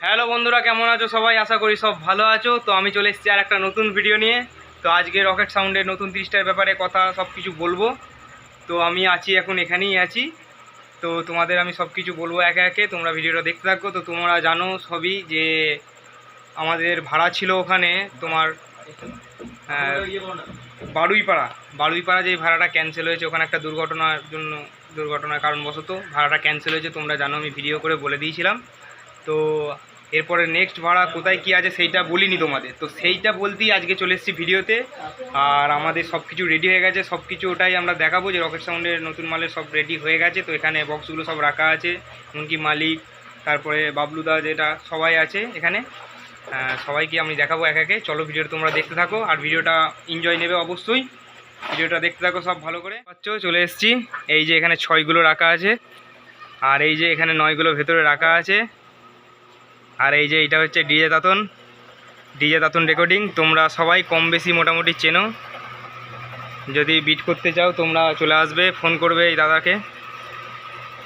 Hello বন্ধুরা কেমন আছো সবাই? আশা করি সব ভালো আছো। তো আমি চলে এসেছি আর একটা নতুন ভিডিও নিয়ে। তো আজকে রকেট সাউন্ডের নতুন তিরিশটার ব্যাপারে কথা সব কিছু বলব। তো আমি আছি এখন এখানেই আছি। তো তোমাদের আমি সব কিছু বলব একে একে। তোমরা ভিডিওটা দেখতে থাকো। তো তোমরা জানো সবই যে আমাদের ভাড়া ছিল ওখানে তোমার আহ, বারুইপাড়া। বারুইপাড়া যে ভাড়াটা ক্যান্সেল হয়েছে ওখানে একটা দুর্ঘটনার জন্য দুর্ঘটনার কারণবশত ভাড়াটা ক্যান্সেল হয়েছে তোমরা জানো আমি ভিডিও করে বলে দিয়েছিলাম। তো এরপরে নেক্সট ভাড়া কোথায় কি আছে সেইটা বলিনি তোমাদের। তো সেইটা বলতেই আজকে চলে এসেছি ভিডিওতে। আর আমাদের সব কিছু রেডি হয়ে গেছে সব কিছু ওটাই আমরা দেখাবো যে রকেট সাউন্ডের নতুন মালের সব রেডি হয়ে গেছে। তো এখানে বক্সগুলো সব রাখা আছে, এমনকি মালিক, তারপরে বাবলুদা যেটা, সবাই আছে এখানে। সবাইকে আমি দেখাবো এক একে। চলো ভিডিওটা তোমরা দেখতে থাকো, আর ভিডিওটা এনজয় নেবে অবশ্যই। ভিডিওটা দেখতে থাকো সব ভালো করে। পাচ্ছ, চলে এসেছি। এই যে এখানে ছয়গুলো রাখা আছে। আর এই যে এখানে নয়গুলো ভেতরে রাখা আছে। আর এই যে এটা হচ্ছে DJ Datan DJ Datan recording তোমরা সবাই কম বেশি মোটামুটি চেনো। যদি বিট করতে চাও, তোমরা চলে আসবে ফোন করবে এই দাদাকে।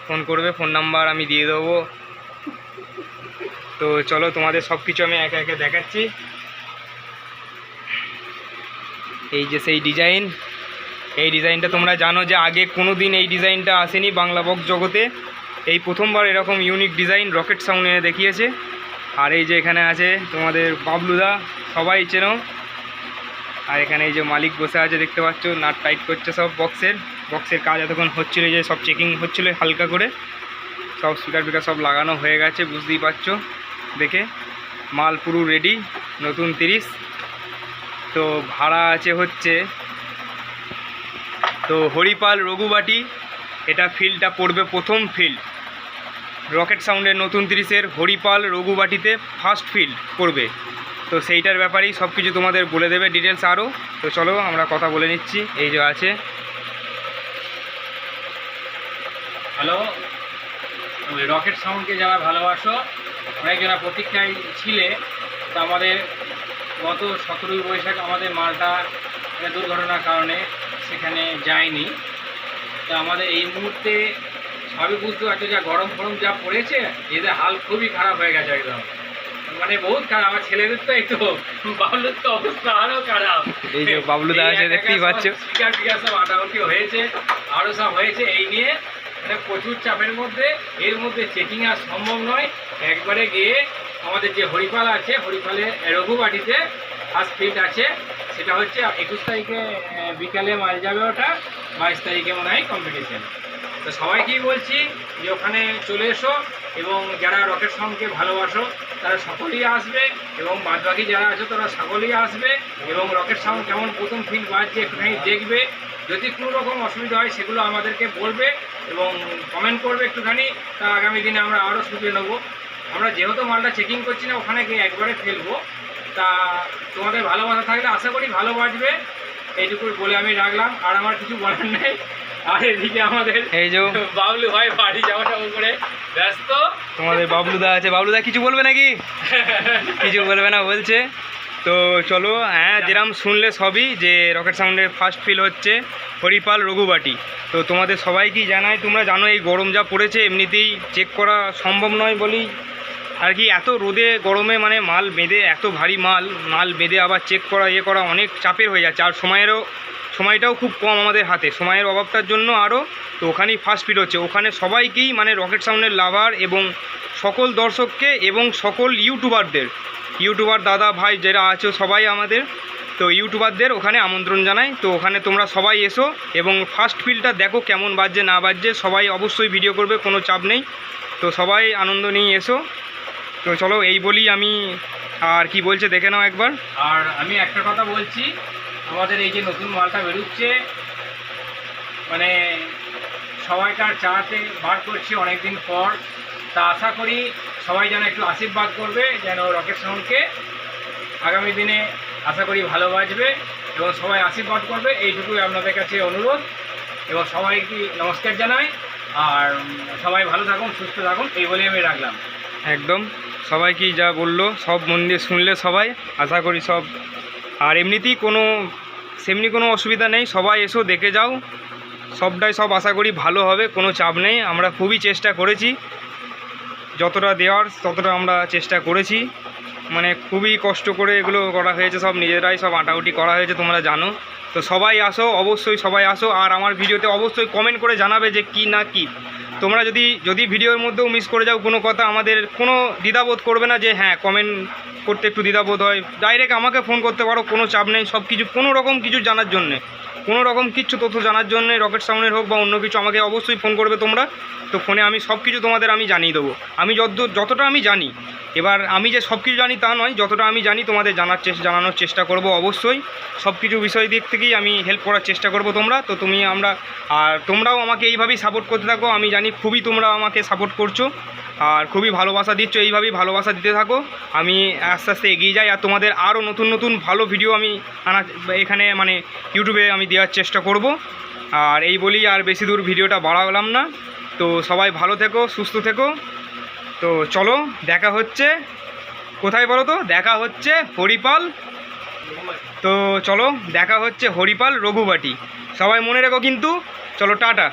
ফোন করবে ফোন নাম্বার আমি দিয়ে দেবো। তো চলো, তোমাদের সব কিছু আমি একে একে দেখাচ্ছি। এই যে সেই ডিজাইন এই ডিজাইনটা তোমরা জানো যে আগে কোনো দিন এই ডিজাইনটা আসেনি বাংলা বক্স জগতে। এই প্রথমবার এরকম ইউনিক ডিজাইন রকেট সাউন্ড এনে দেখিয়েছে। আর এই যে এখানে আছে তোমাদের বাবলুদা, সবাই চেনো। আর এখানে এই যে মালিক বসে আছে, দেখতে পাচ্ছ, নাট টাইট করছে সব বক্সের। বক্সের কাজ এতক্ষণ হচ্ছিল যে সব চেকিং হচ্ছিল হালকা করে। সব স্পিকার ফিকার সব লাগানো হয়ে গেছে, বুঝতেই পারছ। দেখে মাল পুরো রেডি নতুন তিরিশ। তো ভাড়া আছে হচ্ছে, তো হরিপাল রঘুবাটি, এটা ফিল্ডটা পড়বে প্রথম ফিল্ড রকেট সাউন্ডের নতুন তিরিশের হরিপাল রঘুবাটিতে ফার্স্ট ফিল্ড করবে। তো সেইটার ব্যাপারেই সব কিছু তোমাদের বলে দেবে ডিটেলস আরও। তো চলো, আমরা কথা বলে নিচ্ছি। এই যে আছে। হ্যালো রকেট সাউন্ডকে যারা ভালোবাসো, অনেকজনা প্রতীক্ষায় ছিলে, তো আমাদের গত সতেরোই বৈশাখ আমাদের মালটা দুর্ঘটনার কারণে সেখানে যায়নি। তো আমাদের এই মুহূর্তে সবই বুঝতে পারছ যা গরম ফরম যা পড়েছে এদের হাল খুবই খারাপ হয়ে গেছে একদম। মানে বহুত খারাপ আমার ছেলেদের তো একটু বাবলুর তো অবস্থা আরও খারাপ। এই যে বাবলুদা আছে দেখতেই পাচ্ছ। স্পিকার ফিকার সব আটাউটি হয়েছে আরও সব হয়েছে এই নিয়ে মানে প্রচুর চাপের মধ্যে এর মধ্যে চেকিং আর সম্ভব নয়। একবারে গিয়ে আমাদের যে হরিপাল আছে হরিপালে রঘুবাটিতে ফার্স্ট ফিল্ড আছে সেটা হচ্ছে একুশ তারিখে বিকালে মাল যাবে ওটা বাইশ তারিখে মনে হয় কম্পিটিশন তো সবাইকেই বলছি যে ওখানে চলে এসো এবং যারা রকেট সঙ্গকে ভালোবাসো, তারা সকলেই আসবে এবং বাদবাকি যারা আছে, তারা সকলেই আসবে এবং রকেট সাউন্ড কেমন প্রথম ফিল্ড বাজছে একটুখানি দেখবে। যদি কোনো রকম অসুবিধা হয়, সেগুলো আমাদেরকে বলবে এবং কমেন্ট করবে একটুখানি, তা আগামী দিনে আমরা আরও সুবিধে নেব। আমরা যেহেতু মালটা চেকিং করছি না, ওখানে গিয়ে একবারে ফেলব। তা তোমাদের ভালোবাসা থাকলে আশা করি ভালো বাজবে এইটুকু বলে আমি রাখলাম। আর আমার কিছু বলার নেই। আর এদিকে আমাদের এই যে বাবলু ভাই বাড়ি যাওয়াটা করে ব্যস্ত। তোমাদের বাবলুদা আছে। বাবলুদা কিছু বলবে নাকি? কিছু বলবে না বলছে। তো চলো হ্যাঁ যেরকম শুনলে সবই যে রকেট সাউন্ডের ফার্স্ট ফিল হচ্ছে হরিপাল রঘুবাটি। তো তোমাদের সবাইকেই জানাই তোমরা জানো এই গরম যা পড়েছে এমনিতেই চেক করা সম্ভব নয় বলেই। আর কি এত রোদে গরমে মানে মাল বেঁধে এত ভারী মাল মাল বেঁধে আবার চেক করা ইয়ে করা অনেক চাপের হয়ে যাচ্ছে। আর সময়েরও সময়টাও খুব কম আমাদের হাতে। সময়ের অভাবটার জন্য আরও তো ওখানেই ফার্স্ট ফিট হচ্ছে। ওখানে সবাইকেই মানে রকেট সাউন্ডের লাভার এবং সকল দর্শককে এবং সকল ইউটিউবারদের ইউটিউবার দাদা, ভাই যারা আছো সবাই আমাদের, তো ইউটিউবারদের ওখানে আমন্ত্রণ জানাই। তো ওখানে তোমরা সবাই এসো এবং ফার্স্ট ফিলটা দেখো কেমন বাজছে, না বাজছে, সবাই অবশ্যই ভিডিও করবে, কোনো চাপ নেই। তো সবাই আনন্দ নিয়ে এসো। তো চলো, এই বলি আমি। আর কি বলছে, দেখে নাও একবার। আর আমি একটা কথা বলছি আমাদের এই যে নতুন মালটা বেরোচ্ছে মানে সবাইকার চাতে বার করছি অনেক দিন পর। তা আশা করি সবাই যেন একটু আশীর্বাদ করবে, যেন রকেট সাউন্ডকে আগামী দিনে আশা করি ভালো বাজবে এবং সবাই আশীর্বাদ করবে। এইটুকুই আপনাদের কাছে অনুরোধ এবং সবাইকে নমস্কার জানাই। আর সবাই ভালো থাকুন, সুস্থ থাকুন, এই বলে আমি রাখলাম। একদম। সবাই কি যা বলল, সব মন দিয়ে শুনলে সবাই। আশা করি সব আর এমনিতেই কোনো সেমনি কোনো অসুবিধা নেই, সবাই এসো, দেখে যাও। সবটাই সব আশা করি ভালো হবে, কোনো চাপ নেই। আমরা খুবই চেষ্টা করেছি। যতটা দেওয়ার, ততটা আমরা চেষ্টা করেছি। মানে খুবই কষ্ট করে এগুলো করা হয়েছে, সব নিজেরাই সব আঁটাউটি করা হয়েছে, তোমরা জানো। তো সবাই আসো, অবশ্যই সবাই আসো। আর আমার ভিডিওতে অবশ্যই কমেন্ট করে জানাবে যে কি না কি। তোমরা যদি যদি ভিডিওর মধ্যেও মিস করে যাও কোনো কথা, আমাদের কোনো দ্বিধাবোধ করবে না যে হ্যাঁ কমেন্ট করতে একটু দ্বিধাবোধ হয়। ডাইরেক্ট আমাকে ফোন করতে পারো, কোনো চাপ নেই সব কিছু কোনো রকম কিছু জানার জন্যে। কোনো রকম কিছু তথ্য জানার জন্য রকেট সাউন্ডের হোক বা অন্য কিছু, আমাকে অবশ্যই ফোন করবে তোমরা। তো ফোনে আমি সব কিছু তোমাদের আমি জানিয়ে দেবো। আমি যত যতটা আমি জানি, এবার আমি যে সব কিছু জানি তা নয়, যতটা আমি জানি তোমাদের জানার চেষ্টা জানানোর চেষ্টা করব অবশ্যই। সব কিছু বিষয় দিক থেকেই আমি হেল্প করার চেষ্টা করব তোমরা। তো তুমি আমরা, আর তোমরাও আমাকে এইভাবেই সাপোর্ট করতে থাকো, আমি জানি খুবই তোমরা আমাকে সাপোর্ট করছ আর খুবই ভালোবাসা দিচ্ছ, এইভাবেই ভালোবাসা দিতে থাকো। আমি আস্তে আস্তে এগিয়ে যাই আর তোমাদের আরও নতুন নতুন ভালো ভিডিও আমি আনা এখানে মানে ইউটিউবে আমি দেওয়ার চেষ্টা করব। আর এই বলি আর বেশি দূর ভিডিওটা বাড়ালাম না। তো সবাই ভালো থেকো, সুস্থ থেকো। তো চলো, দেখা হচ্ছে। কোথায় বলো তো? দেখা হচ্ছে হরিপাল। তো চলো, দেখা হচ্ছে হরিপাল রঘুবাটি। সবাই মনে রেখো কিন্তু, চলো টাটা।